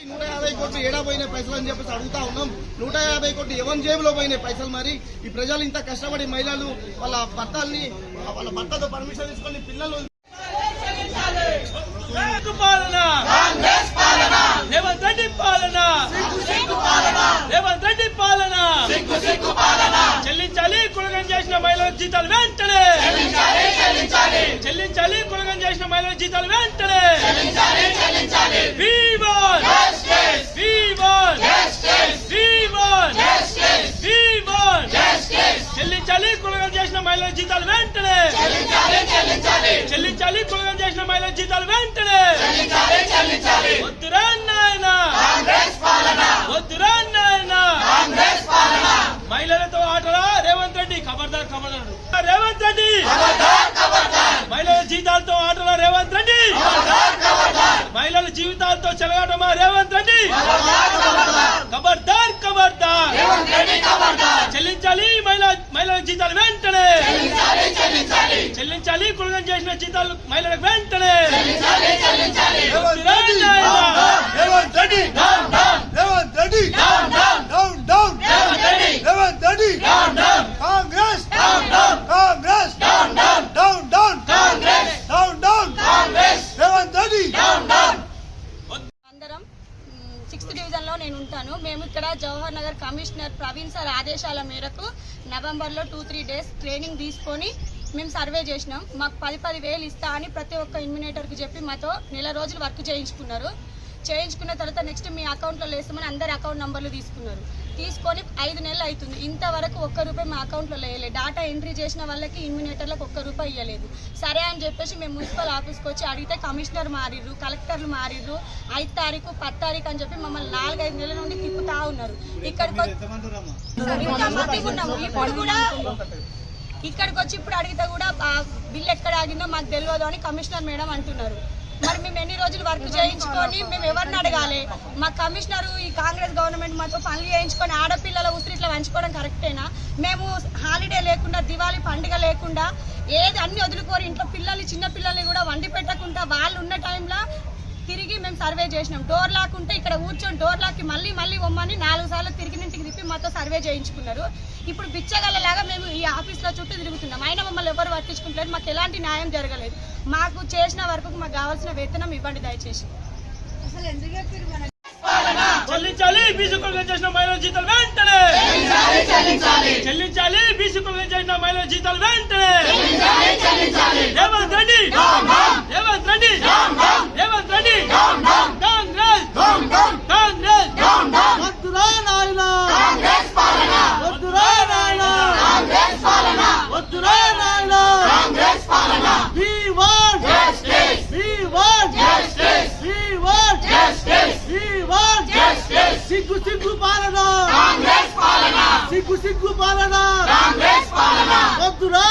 నూట యాభై కోట్లు ఏడా పోయినాయి పైసలు అని చెప్పేసి అడుగుతా ఉన్నాం. నూట యాభై కోట్లు ఎవరి జేబులో పోయినాయి పైసలు మరి? ఈ ప్రజలు ఇంత కష్టపడి మహిళలు వాళ్ళ భర్తల్ని వాళ్ళ భర్తతో పర్మిషన్ తీసుకొని పిల్లలు చెల్లించాలి కులగం చేసిన మహిళల జీతాలు వెంటనే! చెల్లించాలి కులగం చేసిన మహిళల జీతాలు వెంటనే We want We want We want We want చెల్లించాలి కులగం చేసిన మహిళల జీతాలు వెంటనే చెల్లించాలి కులగం చేసిన మహిళల జీతాలు వెంటనే. వద్దురా నాయన. వద్దురా నాయన. మహిళలతో ఆటలా రేవంత్ రెడ్డి ఖబర్దార్ ఖబర్దార్ రేవంత్ రెడ్డి. మహిళల జీతాలతో ఆటలా రేవంత్ రెడ్డి. మహిళల జీవితాలతో చెలగాటమా రేవంత్ రెడ్డి. ఖబర్దార్ ఖబర్దార్ చెల్లించాలి మహిళ మహిళల జీతాలు చెల్లించాలి కులగం చేసిన జీతాలు మహిళలకు వెంటనే. Down Revanth Reddy down down అందరం సిక్స్త్ డివిజన్లో నేను ఉంటాను. మేము ఇక్కడ జవహర్ నగర్ కమిషనర్ ప్రవీణ్ సార్ ఆదేశాల మేరకు నవంబర్లో టూ త్రీ డేస్ ట్రైనింగ్ తీసుకొని మేము సర్వే చేసినాం. మాకు పది పది వేలు ఇస్తా అని ప్రతి ఒక్క ఇన్మినేటర్కి చెప్పి మాతో నెల రోజులు వర్క్ చేయించుకున్నారు. చేయించుకున్న తర్వాత నెక్స్ట్ మీ అకౌంట్లో వేస్తామని అందరి అకౌంట్ నంబర్లు తీసుకున్నారు. తీసుకొని ఐదు నెలలు అవుతుంది ఇంతవరకు ఒక్క రూపాయి మా అకౌంట్లో వేయలేదు డాటా ఎంట్రీ చేసిన వాళ్ళకి ఇన్మినేటర్లకు ఒక్క రూపాయి ఇవ్వలేదు సరే అని చెప్పేసి మేము మున్సిపల్ ఆఫీస్కి వచ్చి అడిగితే కమిషనర్ మారిర్రు కలెక్టర్లు మారిర్రు ఐదు తారీఖు పది తారీఖు అని చెప్పి మమ్మల్ని నాలుగైదు నెలల నుండి తిప్పుతా ఉన్నారు. ఇక్కడికి ఉన్నాము. ఇప్పుడు కూడా ఇక్కడికి వచ్చి ఇప్పుడు అడిగితే కూడా బిల్ ఎక్కడ ఆగిందో మాకు తెలియదు అని కమిషనర్ మేడం అంటున్నారు. మరి మేము ఎన్ని రోజులు వర్క్ చేయించుకొని మేము ఎవరిని అడగాలి? మా కమిషనర్ ఈ కాంగ్రెస్ గవర్నమెంట్ మాతో పనులు చేయించుకొని ఆడపిల్లల ఉసిరి ఇట్లా వంచుకోవడం కరెక్టేనా? మేము హాలిడే లేకుండా దివాళీ పండుగ లేకుండా ఏది అన్ని వదులుకోరు. ఇంట్లో పిల్లల్ని చిన్న పిల్లల్ని కూడా వండి పెట్టకుండా వాళ్ళు ఉన్న టైంలో తిరిగి మేము సర్వే చేసినాం. డోర్ లాక్ ఉంటే ఇక్కడ కూర్చొని డోర్ లాక్కి మళ్ళీ మళ్ళీ పొమ్మని నాలుగు సార్లు తిరిగి ఇంటికి తిప్పి మాతో సర్వే చేయించుకున్నారు. ఇప్పుడు బిచ్చగల్లలాగా మేము ఈ ఆఫీస్లో చుట్టూ తిరుగుతున్నాం. అయినా మమ్మల్ని ఎవరు పట్టించుకుంటలేదు మాకు ఎలాంటి న్యాయం జరగలేదు. మాకు చేసిన వరకు మాకు కావాల్సిన వేతనం ఇవ్వండి దయచేసి. చెల్లించాలి బీసీ చేసిన మహిళల జీతాలు వెంటనే! చెల్లించాలి బీసీ చేసిన మహిళల జీతాలు వెంటనే! రేవంత్ రెడ్డి! సిగ్గు సిగ్గు పాలన కాంగ్రెస్ పాలన సిగ్గు సిగ్గు పాలన కాంగ్రెస్ పాలన వద్దురా